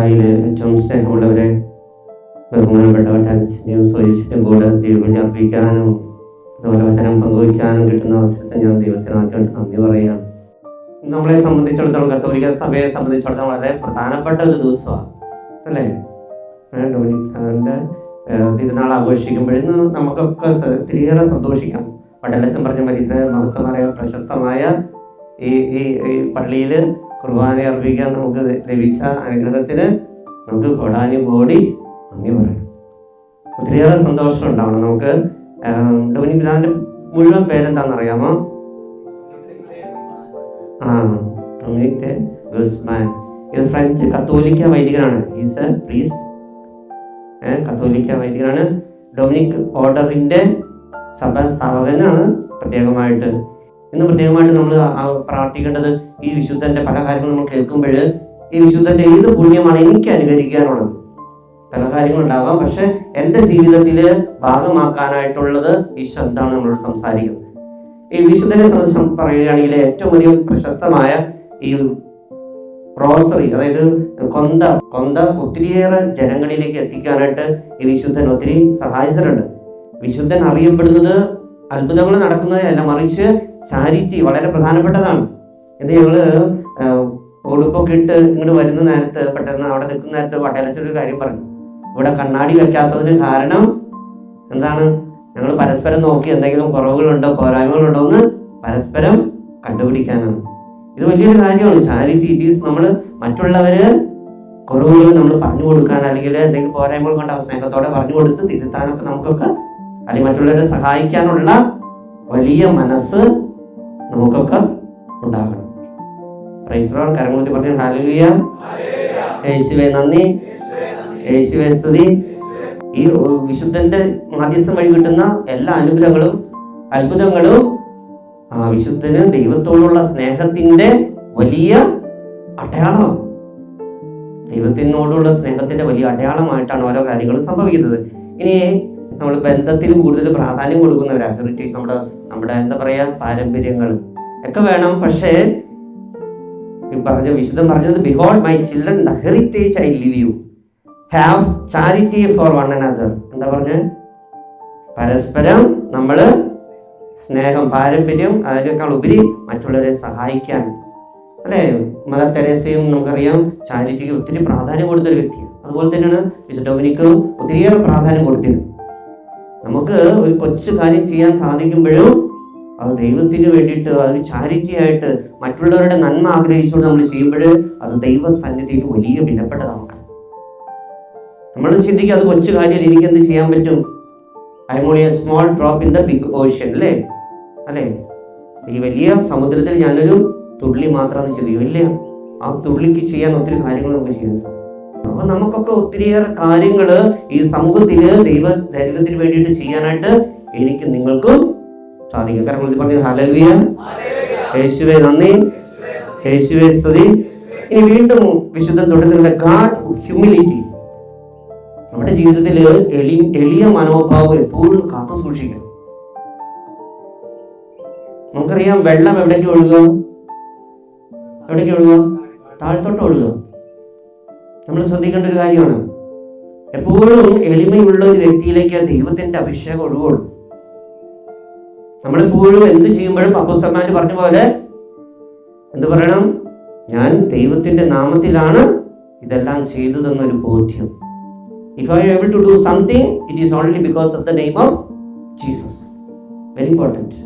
മിശിഹായിൽ ഏറ്റവും സ്നേഹമുള്ളവരെ ബഹുമാനപ്പെട്ട വട്ടാൻസിന്റെയും സ്വയിച്ചിന്റെയും കൂടെ ദൈവം അർപ്പിക്കാനും അതുപോലെ വചനം പങ്കുവയ്ക്കാനും കിട്ടുന്ന അവസരത്തിൽ ഞാൻ ദൈവത്തിനാദ്യമായിട്ട് നന്ദി പറയുകയാണ്. നമ്മളെ സംബന്ധിച്ചിടത്തോളം കത്തോലിക്ക സഭയെ സംബന്ധിച്ചിടത്തോളം വളരെ പ്രധാനപ്പെട്ട ഒരു ദിവസമാണ്. അല്ലേ? ഏ, ഡൊമിനിക് അതിന്റെ തിരുനാൾ ആഘോഷിക്കുമ്പോഴും നമുക്കൊക്കെ ഒത്തിരിയേറെ സന്തോഷിക്കാം. പടലച്ചൻ പറഞ്ഞ ഇത്ര മഹത്വമായ പ്രശസ്തമായ ഈ ഈ പള്ളിയിൽ കുർബാന അർപ്പിക്കാൻ നമുക്ക് ലഭിച്ച അനുഗ്രഹത്തിന് നമുക്ക് കൊടാനി കോടി നന്ദി പറയണം. ഒത്തിരിയേറെ സന്തോഷം ഉണ്ടാവണം. നമുക്ക് ഡോനി പിതാവിന്റെ മുഴുവൻ പേരെന്താണെന്ന് അറിയാമോ ആ ഡൊമിനിക് ഗുസ്മാൻ. ഇത് ഫ്രഞ്ച് കത്തോലിക്ക വൈദികനാണ്. ഈസ് എ പ്ലീസ് കത്തോലിക്ക വൈദികനാണ്. ഡൊമിനിക് ഓർഡറിന്റെ സഭ സ്ഥാപകനാണ് പ്രത്യേകമായിട്ട് ഇന്ന് പ്രത്യേകമായിട്ട് നമ്മൾ പ്രാർത്ഥിക്കേണ്ടത് ഈ വിശുദ്ധന്റെ പല കാര്യങ്ങളും നമ്മൾ കേൾക്കുമ്പോൾ ഈ വിശുദ്ധന്റെ ഏത് പുണ്യമാണ് എനിക്ക് അനുകരിക്കാനുള്ളത്? പല കാര്യങ്ങളുണ്ടാവാം പക്ഷെ എന്റെ ജീവിതത്തിൽ ഭാഗമാക്കാനായിട്ടുള്ളത് ഈ എന്താണ് നമ്മളോട് സംസാരിക്കുന്നത്. ഈ വിശുദ്ധനെ സംബന്ധിച്ച് പറയുകയാണെങ്കിൽ ഏറ്റവും വലിയ പ്രശസ്തമായ ഈ റോസറി അതായത് കൊന്ത കൊന്ത ഒത്തിരിയേറെ ജനങ്ങളിലേക്ക് എത്തിക്കാനായിട്ട് ഈ വിശുദ്ധൻ ഒത്തിരി സഹായിച്ചിട്ടുണ്ട്. വിശുദ്ധൻ അറിയപ്പെടുന്നത് അത്ഭുതങ്ങൾ നടക്കുന്നതല്ല മറിച്ച് ചാരിറ്റി വളരെ പ്രധാനപ്പെട്ടതാണ്. ഇത് ഞങ്ങൾ ഉടുപ്പൊക്കെ ഇട്ട് ഇങ്ങോട്ട് വരുന്ന നേരത്ത് പെട്ടെന്ന് അവിടെ നിൽക്കുന്ന നേരത്ത് വട്ടലച്ചൊരു കാര്യം പറഞ്ഞു. ഇവിടെ കണ്ണാടി വെക്കാത്തതിന് കാരണം എന്താണ്? ഞങ്ങൾ പരസ്പരം നോക്കി എന്തെങ്കിലും കുറവുകളുണ്ടോ പോരായ്മകളുണ്ടോ എന്ന് പരസ്പരം കണ്ടുപിടിക്കാനാണ്. ഇത് വലിയൊരു കാര്യമാണ്. ചാരിറ്റി ഇറ്റ് ഈസ് നമ്മൾ മറ്റുള്ളവര് കുറവുകൾ നമ്മൾ പറഞ്ഞു കൊടുക്കാൻ അല്ലെങ്കിൽ എന്തെങ്കിലും പോരായ്മകൾ കൊണ്ട് സ്നേഹത്തോടെ പറഞ്ഞു കൊടുത്ത് തിരുത്താനൊക്കെ നമുക്കൊക്കെ അല്ലെങ്കിൽ മറ്റുള്ളവരെ സഹായിക്കാനുള്ള വലിയ മനസ്സ് നമുക്കൊക്കെ ഉണ്ടാകണം. പ്രൈസ്റോൾ കരമൂർത്തി പറഞ്ഞ ഹാലുലിയ യേശുവെ നന്ദി. യേശുവെ സ്തുതി. ഈ വിശുദ്ധന്റെ മാധ്യസ്ഥം വഴി കിട്ടുന്ന എല്ലാ അനുഗ്രഹങ്ങളും അത്ഭുതങ്ങളും ആ വിശുദ്ധന് ദൈവത്തോടുള്ള സ്നേഹത്തിന്റെ വലിയ അടയാളമാണ് ദൈവത്തിനോടുള്ള സ്നേഹത്തിന്റെ വലിയ അടയാളമായിട്ടാണ് ഓരോ കാര്യങ്ങളും സംഭവിക്കുന്നത്. ഇനി നമ്മൾ ബന്ധത്തിൽ കൂടുതൽ പ്രാധാന്യം കൊടുക്കുന്നവരാണ് ഹെറിറ്റേജ് നമ്മുടെ നമ്മുടെ എന്താ പറയാ പാരമ്പര്യങ്ങൾ ഒക്കെ വേണം. പക്ഷേ പറഞ്ഞ വിശുദ്ധം പറഞ്ഞത് behold my children the heritage I leave you have charity for one another എന്താ പറഞ്ഞ? പരസ്പരം നമ്മൾ സ്നേഹം പാരമ്പര്യം അതിനേക്കാൾ ഉപരി മറ്റുള്ളവരെ സഹായിക്കാൻ. അല്ലേ? മദർ തെരേസയും നമുക്കറിയാം ചാരിറ്റിക്ക് ഒത്തിരി പ്രാധാന്യം കൊടുത്തൊരു വ്യക്തിയാണ്. അതുപോലെ തന്നെയാണ് വിശുദ്ധ ഡൊമിനിക്കും ഒത്തിരിയേറെ പ്രാധാന്യം കൊടുത്തിരുന്നത്. നമുക്ക് ഒരു കൊച്ചു കാര്യം ചെയ്യാൻ സാധിക്കുമ്പോഴും അത് ദൈവത്തിന് വേണ്ടിയിട്ട് അത് ചാരിറ്റി ആയിട്ട് മറ്റുള്ളവരുടെ നന്മ ആഗ്രഹിച്ചുകൊണ്ട് നമ്മൾ ചെയ്യുമ്പോൾ അത് ദൈവ ദൈവസന്നിധിയിൽ വലിയ വിലപ്പെട്ടതാണ്. നമ്മൾ ചിന്തിക്കുക അത് കൊച്ചു കാര്യം എനിക്ക് എന്ത് ചെയ്യാൻ പറ്റും? I am only a small drop in the big ocean അല്ലേ? അല്ലേ? ഈ വലിയ സമുദ്രത്തിൽ ഞാനൊരു തുള്ളി മാത്രമാണ് ചിന്തിക്കും ഇല്ല. ആ തുള്ളിക്ക് ചെയ്യാൻ ഒത്തിരി കാര്യങ്ങൾ നമുക്ക് ചെയ്യാൻ സാധിക്കും. അപ്പൊ നമുക്കൊക്കെ ഒത്തിരിയേറെ കാര്യങ്ങൾ ഈ സമൂഹത്തിൽ ദൈവ ദൈവത്തിന് വേണ്ടിയിട്ട് ചെയ്യാനായിട്ട് എനിക്ക് നിങ്ങൾക്കും സാധിക്കും. കാരണം പറഞ്ഞ ഹലവിയ യേശുവെ നന്ദി. യേശുവെ സ്തുതി. ഇനി വീണ്ടും വിശുദ്ധം തുടരുന്ന ഗാഡ് ഹ്യൂമിലിറ്റി നമ്മുടെ ജീവിതത്തിൽ എളി എളിയ മനോഭാവം എപ്പോഴും കാത്തു സൂക്ഷിക്കണം. നമുക്കറിയാം വെള്ളം എവിടേക്ക് ഒഴുകുക എവിടേക്ക് ഒഴുകുക താഴ്ത്തോട്ട് ഒഴുകുക നമ്മൾ ശ്രദ്ധിക്കേണ്ട ഒരു കാര്യമാണ്. എപ്പോഴും എളിമയുള്ള ഒരു വ്യക്തിയിലേക്ക് ദൈവത്തിന്റെ അഭിഷേകം ഒഴുകുള്ളൂ നമ്മളെപ്പോഴും എന്ത് ചെയ്യുമ്പോഴും അപ്പുസമ്മാൻ പറഞ്ഞ പോലെ എന്ത് പറയണം? ഞാൻ ദൈവത്തിന്റെ നാമത്തിലാണ് ഇതെല്ലാം ചെയ്തതെന്നൊരു ബോധ്യം. If I able to do something it is only because of the name of Jesus very important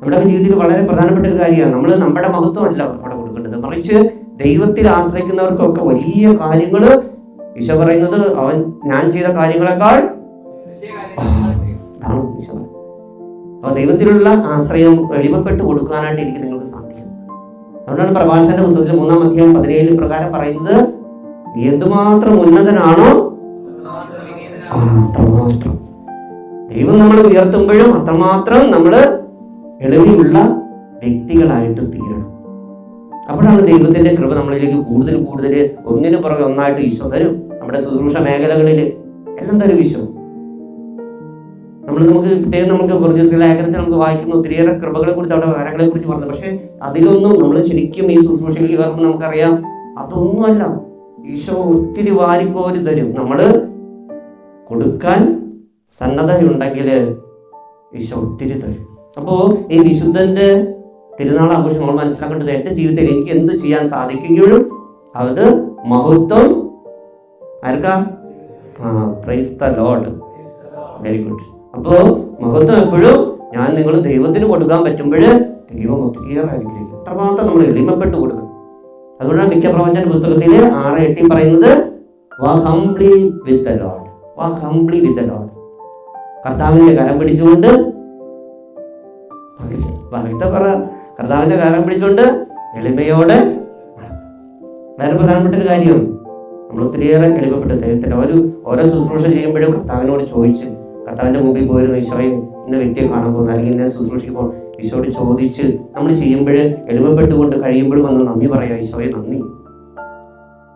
നമ്മുടെ ജീവിതത്തിൽ വളരെ പ്രധാനപ്പെട്ട ഒരു കാര്യമാണ്. നമ്മൾ നമ്മുടെ മഹത്വമല്ല അവിടെ കൊടുക്കേണ്ടത്. മറിച്ച് ദൈവത്തിൽ ആശ്രയിക്കുന്നവർക്കൊക്കെ വലിയ കാര്യങ്ങൾ ഈശോ പറയുന്നത് അവൻ ഞാൻ ചെയ്ത കാര്യങ്ങളെക്കാൾ. അപ്പൊ ദൈവത്തിലുള്ള ആശ്രയം എളിമപ്പെട്ട് കൊടുക്കാനായിട്ട് എനിക്ക് നിങ്ങൾക്ക് സാധിക്കും. അതുകൊണ്ടാണ് പ്രഭാഷന്റെ പുസ്തകത്തിൽ മൂന്നാം അധ്യായം പതിനേഴ് പ്രകാരം പറയുന്നത് എന്തുമാത്രം ഉന്നതനാണോ അത്രമാത്രം. ദൈവം നമ്മൾ ഉയർത്തുമ്പോഴും അത്രമാത്രം നമ്മൾ എളിമയുള്ള വ്യക്തികളായിട്ട് തീരണം. അപ്പോഴാണ് ദൈവത്തിന്റെ കൃപ നമ്മളിലേക്ക് കൂടുതൽ കൂടുതൽ ഒന്നിനു പുറകെ ഒന്നായിട്ട് ഈശോ തരും നമ്മുടെ ശുശ്രൂഷ മേഖലകളിൽ എല്ലാം തരും ഈശോ നമ്മൾ നമുക്ക് പ്രത്യേകം നമുക്ക് കുറച്ച് ലേഖനത്തിൽ നമുക്ക് വായിക്കുന്ന ഒത്തിരിയേറെ കൃപകളെ കുറിച്ച് അവിടെ കാര്യങ്ങളെ കുറിച്ച് പറഞ്ഞു. പക്ഷെ അതിലൊന്നും നമ്മൾ ശരിക്കും ഈ ശുശ്രൂഷയിൽ കയറുമ്പോൾ നമുക്കറിയാം. അതൊന്നുമല്ല. ഈശോ ഒത്തിരി വാരിപ്പോര് തരും. നമ്മൾ കൊടുക്കാൻ സന്നദ്ധതയുണ്ടെങ്കിൽ ഈശോ ഒത്തിരി തരും. അപ്പോൾ ഈ വിശുദ്ധന്റെ തിരുനാൾ ആഘോഷം നമ്മൾ മനസ്സിലാക്കേണ്ടത് എന്റെ ജീവിതത്തിൽ എനിക്ക് എന്ത് ചെയ്യാൻ സാധിക്കുകയുള്ളൂ അവരുടെ മഹത്വം ആർക്കാ? ആ praise the Lord very good അപ്പോൾ മഹത്വം എപ്പോഴും ഞാൻ നിങ്ങൾ ദൈവത്തിന് കൊടുക്കാൻ പറ്റുമ്പോൾ ദൈവം ഒത്തിരിയേറെ അത്രമാത്രം നമ്മൾ എളിമപ്പെട്ട് കൊടുക്കണം. അതുകൊണ്ടാണ് മിക്ക പ്രവചന പുസ്തകത്തിൽ ആറ് എട്ടി പറയുന്നത് വാ വിത്ത് വാ വിത്ത് കരം പിടിച്ചുകൊണ്ട് പറ. കർത്താവിന്റെ കാലം പിടിച്ചുകൊണ്ട് എളിമയോടെ വളരെ പ്രധാനപ്പെട്ട ഒരു കാര്യം നമ്മൾ ഒത്തിരിയേറെ എളിമപ്പെട്ട് ദൈവത്തിന് ഒരു ഓരോ ശുശ്രൂഷ ചെയ്യുമ്പോഴും കർത്താവിനോട് ചോദിച്ച് കർത്താവിന്റെ മുമ്പിൽ പോയിരുന്നു ഈശോയെ ഇന്ന വ്യക്തിയെ കാണാൻ പോകുന്നു അല്ലെങ്കിൽ ഇന്ന ശുശ്രൂഷിക്കുമ്പോൾ ഈശോയോട് ചോദിച്ച് നമ്മൾ ചെയ്യുമ്പോൾ എളിമപ്പെട്ടുകൊണ്ട് കഴിയുമ്പോഴും വന്ന് നന്ദി പറയാം ഈശോയെ നന്ദി.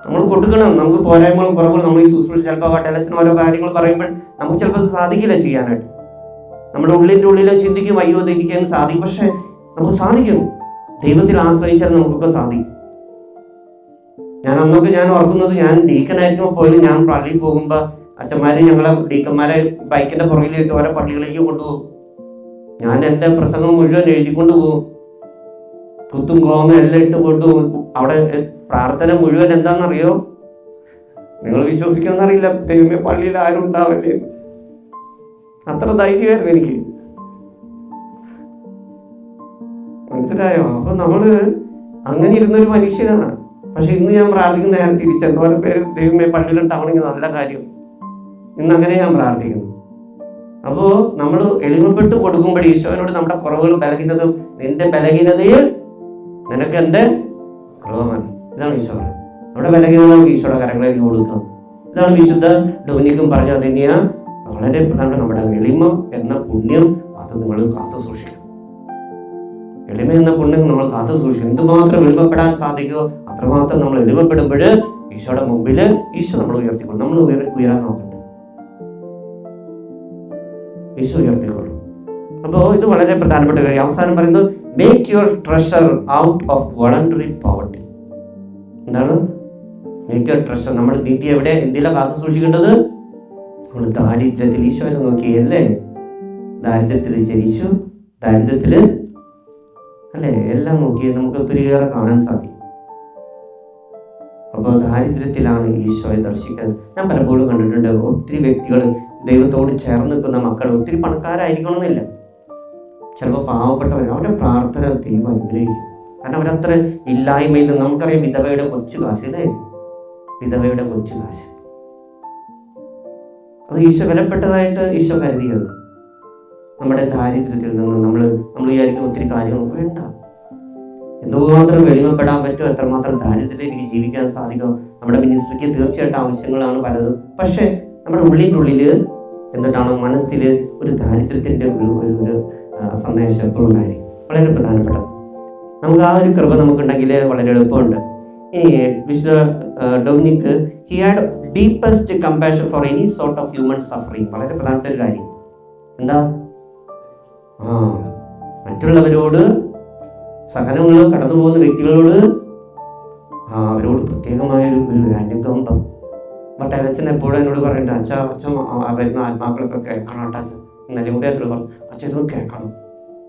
നമ്മൾ കൊടുക്കണം നമുക്ക് പോരായ്മകളും കുറവുകളും നമ്മൾ ഈ ശുശ്രൂഷ ചിലപ്പോൾ വട്ടലച്ചന് ഓരോ കാര്യങ്ങൾ പറയുമ്പോൾ നമുക്ക് ചിലപ്പോൾ അത് സാധിക്കില്ല ചെയ്യാനായിട്ട്. നമ്മുടെ ഉള്ളിന്റെ ഉള്ളിൽ ചിന്തിക്കും അയ്യോ എനിക്ക് സാധിക്കും. പക്ഷെ നമുക്ക് സാധിക്കും ദൈവത്തിൽ ആശ്രയിച്ചാൽ നമുക്കൊക്കെ സാധിക്കും. ഞാൻ അന്നൊക്കെ ഞാൻ ഓർക്കുന്നത് ഞാൻ ഡീക്കനായിരുന്നു. പോലും ഞാൻ പള്ളിയിൽ പോകുമ്പോൾ അച്ഛന്മാര് ഞങ്ങളെ ഡീക്കന്മാരെ ബൈക്കിന്റെ പുറകിൽ ഓരോ പള്ളികളിലേക്ക് കൊണ്ടുപോകും. ഞാൻ എന്റെ പ്രസംഗം മുഴുവൻ എഴുതിക്കൊണ്ട് പോകും. കുത്തും കോമ എല്ലാം ഇട്ട് കൊണ്ടുപോകും അവിടെ പ്രാർത്ഥന മുഴുവൻ എന്താണെന്നറിയോ? നിങ്ങൾ വിശ്വസിക്കുമെന്നറിയില്ല. ദൈവമേ പള്ളിയിൽ ആരും ഉണ്ടാവില്ലേ അത്ര ധൈര്യമായിരുന്നു എനിക്ക്. മനസ്സിലായോ? അപ്പൊ നമ്മൾ അങ്ങനെ ഇരുന്നൊരു മനുഷ്യനാണ്. പക്ഷെ ഇന്ന് ഞാൻ പ്രാർത്ഥിക്കുന്ന നേരം തിരിച്ചു എന്തോരം പേര് ദൈവമേ പള്ളിയിലുണ്ടാവണമെങ്കിൽ നല്ല കാര്യം. ഇന്ന് അങ്ങനെ ഞാൻ പ്രാർത്ഥിക്കുന്നു. അപ്പോൾ നമ്മൾ എളിമപ്പെട്ട് കൊടുക്കുമ്പോൾ ഈശോനോട് നമ്മുടെ കുറവുകളും ബലഹീനതും നിന്റെ ബലഹീനതയിൽ നിനക്ക് മതി ഇതാണ് ഈശോ. നമ്മുടെ ബലഹീനത നമുക്ക് ഈശോയുടെ കരങ്ങളെ കൊടുക്കുക ഇതാണ് വിശുദ്ധ ഡൊമിനിക്കും പറഞ്ഞത് തന്നെയാ വളരെ പ്രധാനപ്പെട്ട നമ്മുടെ എളിമ എന്ന പുണ്യം അത് നിങ്ങൾ കാത്തു സൂക്ഷിക്കണം. എളിമ എന്ന പുണ്യം നമ്മൾ കാത്തു സൂക്ഷിക്കും എന്തുമാത്രം എളിമപ്പെടാൻ സാധിക്കുമോ അത്രമാത്രം നമ്മൾ എളിമപ്പെടുമ്പോൾ ഈശോയുടെ മുമ്പിൽ ഈശോ നമ്മൾ ഉയർത്തിക്കൊള്ളും. നമ്മൾ ഉയർ ഉയരാൻ നോക്കണ്ട. ഈശോ ഉയർത്തിക്കൊള്ളും. അപ്പോൾ ഇത് വളരെ പ്രധാനപ്പെട്ട കാര്യം. അവസാനം പറയുന്നത് make your treasure out of voluntary poverty എന്താണ്? മേക്ക് യുവർ ട്രഷർ നമ്മൾ നിധി എവിടെ? എന്തിലാണ് കാത്തു സൂക്ഷിക്കേണ്ടത്? നമ്മൾ ദാരിദ്ര്യത്തിൽ ഈശോനെ നോക്കിയല്ലേ ദാരിദ്ര്യത്തിൽ ജനിച്ചു ദാരിദ്ര്യത്തിൽ അല്ലേ? എല്ലാം നോക്കി നമുക്ക് ഒത്തിരിയേറെ കാണാൻ സാധിക്കും. അപ്പോൾ ദാരിദ്ര്യത്തിലാണ് ഈശോയെ ദർശിക്കാൻ. ഞാൻ പലപ്പോഴും കണ്ടിട്ടുണ്ട് ഒത്തിരി വ്യക്തികൾ ദൈവത്തോട് ചേർന്ന് നിൽക്കുന്ന മക്കൾ ഒത്തിരി പണക്കാരായിരിക്കണമെന്നില്ല. ചിലപ്പോൾ പാവപ്പെട്ടവർ അവരുടെ പ്രാർത്ഥന ദൈവം അനുഗ്രഹിക്കും. കാരണം അവരത്ര ഇല്ലായ്മയിൽ നിന്ന് നമുക്കറിയാം വിധവയുടെ കൊച്ചു കാശ് അല്ലേ? വിധവയുടെ കൊച്ചു കാശ്. അത് ഈശോ വിലപ്പെട്ടതായിട്ട് ഈശോ കരുതിയത്. നമ്മുടെ ദാരിദ്ര്യത്തിൽ നിന്ന് നമ്മൾ നമ്മൾ വിചാരിക്കുന്ന ഒത്തിരി കാര്യങ്ങൾ വേണ്ട. എന്തുമാത്രം വെളിമപ്പെടാൻ പറ്റുമോ എത്രമാത്രം ദാരിദ്ര്യത്തിൽ എനിക്ക് ജീവിക്കാൻ സാധിക്കും. നമ്മുടെ മിനിസ്ട്രിക്ക് തീർച്ചയായിട്ടും ആവശ്യങ്ങളാണ് പലതും. പക്ഷേ നമ്മുടെ ഉള്ളിനുള്ളിൽ എന്നിട്ടാണ് മനസ്സിൽ ഒരു ദാരിദ്ര്യത്തിന്റെ ഒരു ഒരു സന്ദേശം എപ്പോഴും ഉണ്ടായിരിക്കും? വളരെ പ്രധാനപ്പെട്ടത്. നമുക്ക് ആ ഒരു കൃപ നമുക്കുണ്ടെങ്കിൽ വളരെ എളുപ്പമുണ്ട്. ഇനി വിശുദ്ധ Dominic Dominic he had deepest compassion for any sort of human suffering വളരെ പ്രധാനപ്പെട്ട ഒരു കാര്യം. എന്താ? ആ. മറ്റുള്ളവരോട് സഹനങ്ങൾ കടന്നു പോകുന്ന വ്യക്തികളോട് ആ. അവരോട് പ്രത്യേകമായ ഒരു അനുഗ്രഹം അനുകമ്പം ബട്ട് അച്ഛൻ എപ്പോഴും എന്നോട് പറയണ്ട അച്ഛ അച്ഛൻ വരുന്ന ആത്മാക്കളൊക്കെ കേൾക്കണം കേട്ടോ അച്ഛൻ ഇന്നലെ കൂടെ എന്നോട് പറഞ്ഞു. അച്ഛൻ ഇതൊക്കെ കേൾക്കണം.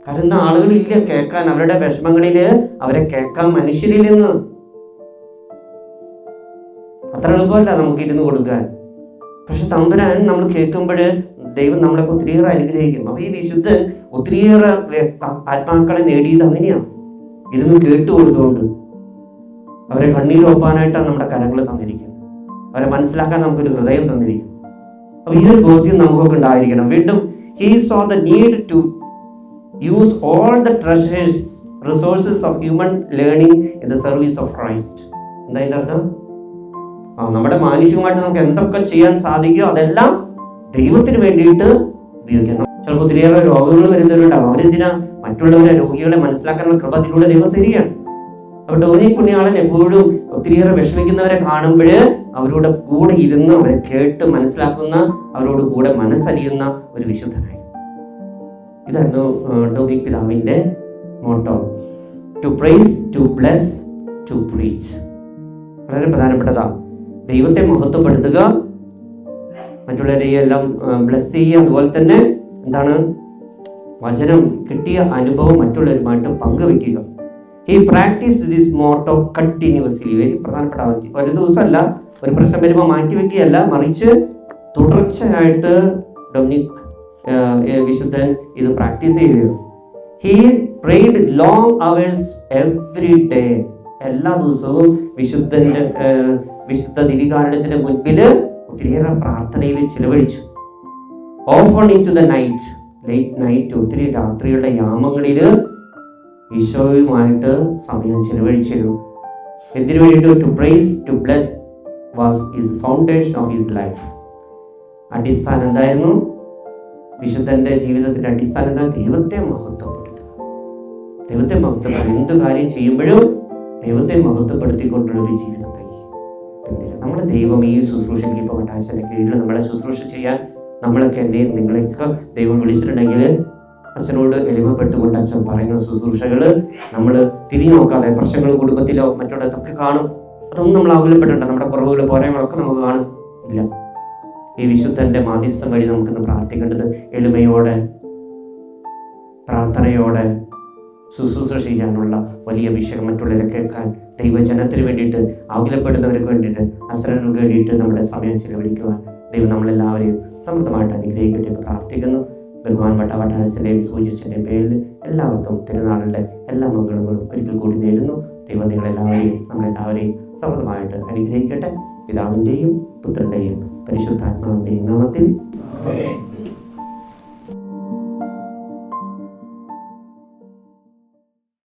കാരണം ഇന്ന് ആളുകളില്ല കേൾക്കാൻ അവരുടെ വിഷമങ്ങളിൽ അവരെ കേൾക്കാൻ മനുഷ്യരിൽ നിന്ന് അത്ര എളുപ്പമല്ല നമുക്ക് ഇരുന്ന് കൊടുക്കാൻ. പക്ഷെ തമ്പുരാൻ നമ്മൾ കേൾക്കുമ്പോൾ ദൈവം നമ്മളെ ഒത്തിരിയേറെ അനുഗ്രഹിക്കും അപ്പൊ ഈ വിശുദ്ധൻ ഒത്തിരിയേറെ ആത്മാക്കളെ നേടിയത് അങ്ങനെയാണ് ഇരുന്ന് കേട്ടു കൊടുത്തുകൊണ്ട് അവരെ കണ്ണീരൊപ്പാനായിട്ടാണ് നമ്മുടെ കരങ്ങൾ തന്നിരിക്കുന്നത്. അവരെ മനസ്സിലാക്കാൻ നമുക്കൊരു ഹൃദയം തന്നിരിക്കും അപ്പൊ ഈ ഒരു ബോധ്യം നമുക്കൊക്കെ ഉണ്ടായിരിക്കണം. വീണ്ടും he saw the need to use all the treasures resources of human learning in the service of Christ എന്താ അതിന്റെ അർത്ഥം? ആ നമ്മുടെ മാനുഷികമായിട്ട് നമുക്ക് എന്തൊക്കെ ചെയ്യാൻ സാധിക്കുമോ അതെല്ലാം ദൈവത്തിന് വേണ്ടിയിട്ട് ഉപയോഗിക്കണം. ചിലപ്പോൾ ഒത്തിരിയേറെ രോഗങ്ങൾ വരുന്നവരുണ്ടാകും അവരെന്തിനാ മറ്റുള്ളവരെ രോഗികളെ മനസ്സിലാക്കാനുള്ള കൃപ അതിലൂടെ ദൈവം തരികയാണ്. അപ്പോൾ ഡോനി പുണ്യാളൻ എപ്പോഴും ഒത്തിരിയേറെ വിഷമിക്കുന്നവരെ കാണുമ്പോൾ അവരോട് കൂടെ ഇരുന്ന് അവരെ കേട്ട് മനസ്സിലാക്കുന്ന അവരോട് കൂടെ മനസ്സലിയുന്ന ഒരു വിശുദ്ധനായി. ഇതായിരുന്നു ഡോമിക് പിതാവിന്റെ motto. To praise to bless to preach വളരെ പ്രധാനപ്പെട്ടതാ. ദൈവത്തെ മഹത്വപ്പെടുത്തുക മറ്റുള്ളവരെയെല്ലാം ബ്ലസ് ചെയ്യുക അതുപോലെ തന്നെ എന്താണ്? വചനം കിട്ടിയ അനുഭവം മറ്റുള്ളവരുമായിട്ട് പങ്കുവെക്കുക ഈ practice this motto continuously very പ്രധാനപ്പെട്ട. ഒരു ദിവസമല്ല ഒരു പ്രശ്നം വരുമ്പോൾ മാറ്റി വെക്കുകയല്ല മറിച്ച് തുടർച്ചയായിട്ട് ഡൊമിനിക് വിശുദ്ധൻ ഇത് പ്രാക്ടീസ് ചെയ്തു he prayed long hours every day എല്ലാ ദിവസവും വിശുദ്ധന്റെ വിശുദ്ധ ദിവികാരണത്തിന്റെ മുൻപിൽ ഒത്തിരിയേറെ പ്രാർത്ഥനയിൽ ചിലവഴിച്ചു. Often in to the night late night ഒത്തിരി രാത്രിയുടെ യാമങ്ങളിൽ ഈശോയുമായിട്ട് സമയം ചെലവഴിച്ചിരുന്നു. എന്തിനു വേണ്ടിയിട്ട് to praise to bless was his foundation of his life അടിസ്ഥാനം എന്തായിരുന്നു? വിശുദ്ധന്റെ ജീവിതത്തിന്റെ അടിസ്ഥാനം എന്താ? ദൈവത്തെ മഹത്വപ്പെടുത്തുക. ദൈവത്തെ മഹത്വപ്പെടുത്തുക. എന്ത് കാര്യം ചെയ്യുമ്പോഴും ദൈവത്തെ മഹത്വപ്പെടുത്തിക്കൊണ്ടുള്ള ഒരു ജീവിതം നമ്മുടെ ദൈവം ഈ ശുശ്രൂഷയ്ക്ക് ഇപ്പോൾ കീഴിൽ നമ്മളെ ശുശ്രൂഷ ചെയ്യാൻ നമ്മളൊക്കെ എന്നെയും നിങ്ങളെയൊക്കെ ദൈവം വിളിച്ചിട്ടുണ്ടെങ്കിൽ അച്ഛനോട് എളിമപ്പെട്ടുകൊണ്ട് അച്ഛൻ പറയുന്ന ശുശ്രൂഷകൾ നമ്മൾ തിരിഞ്ഞു നോക്കാതെ പ്രശ്നങ്ങൾ കുടുംബത്തിലോ മറ്റുള്ളതൊക്കെ കാണും. അതൊന്നും നമ്മൾ ആകുലപ്പെടേണ്ട നമ്മുടെ കുറവുകൾ പോരായ്മകളൊക്കെ നമുക്ക് കാണും. ഇല്ല. ഈ വിശുദ്ധന്റെ മാധ്യസ്ഥം വഴി നമുക്കിന്ന് പ്രാർത്ഥിക്കേണ്ടത് എളിമയോടെ പ്രാർത്ഥനയോടെ ശുശ്രൂഷ ചെയ്യാനുള്ള വലിയ വിഷയം മറ്റുള്ളവരെ കേൾക്കാൻ ദൈവജനത്തിന് വേണ്ടിയിട്ട് ആകുലപ്പെടുന്നവർക്ക് വേണ്ടിയിട്ട് അസരങ്ങൾക്ക് വേണ്ടിയിട്ട് നമ്മുടെ സമയം ചിലവഴിക്കുവാൻ ദൈവം നമ്മളെല്ലാവരെയും സമൃദ്ധമായിട്ട് അനുഗ്രഹിക്കട്ടെ എന്ന് പ്രാർത്ഥിക്കുന്നു. ഭഗവാൻ വട്ടാനസിന്റെയും സൂചിച്ചന്റെയും പേരിൽ എല്ലാവർക്കും തിരുനാളിന്റെ എല്ലാ മംഗളങ്ങളും ഒരിക്കൽ കൂടി നേരുന്നു. ദൈവം നിങ്ങളെല്ലാവരെയും നമ്മളെല്ലാവരെയും സമൃദ്ധമായിട്ട് അനുഗ്രഹിക്കട്ടെ. പിതാവിന്റെയും പുത്രന്റെയും പരിശുദ്ധാത്മാവിന്റെയും നാമത്തിൽ.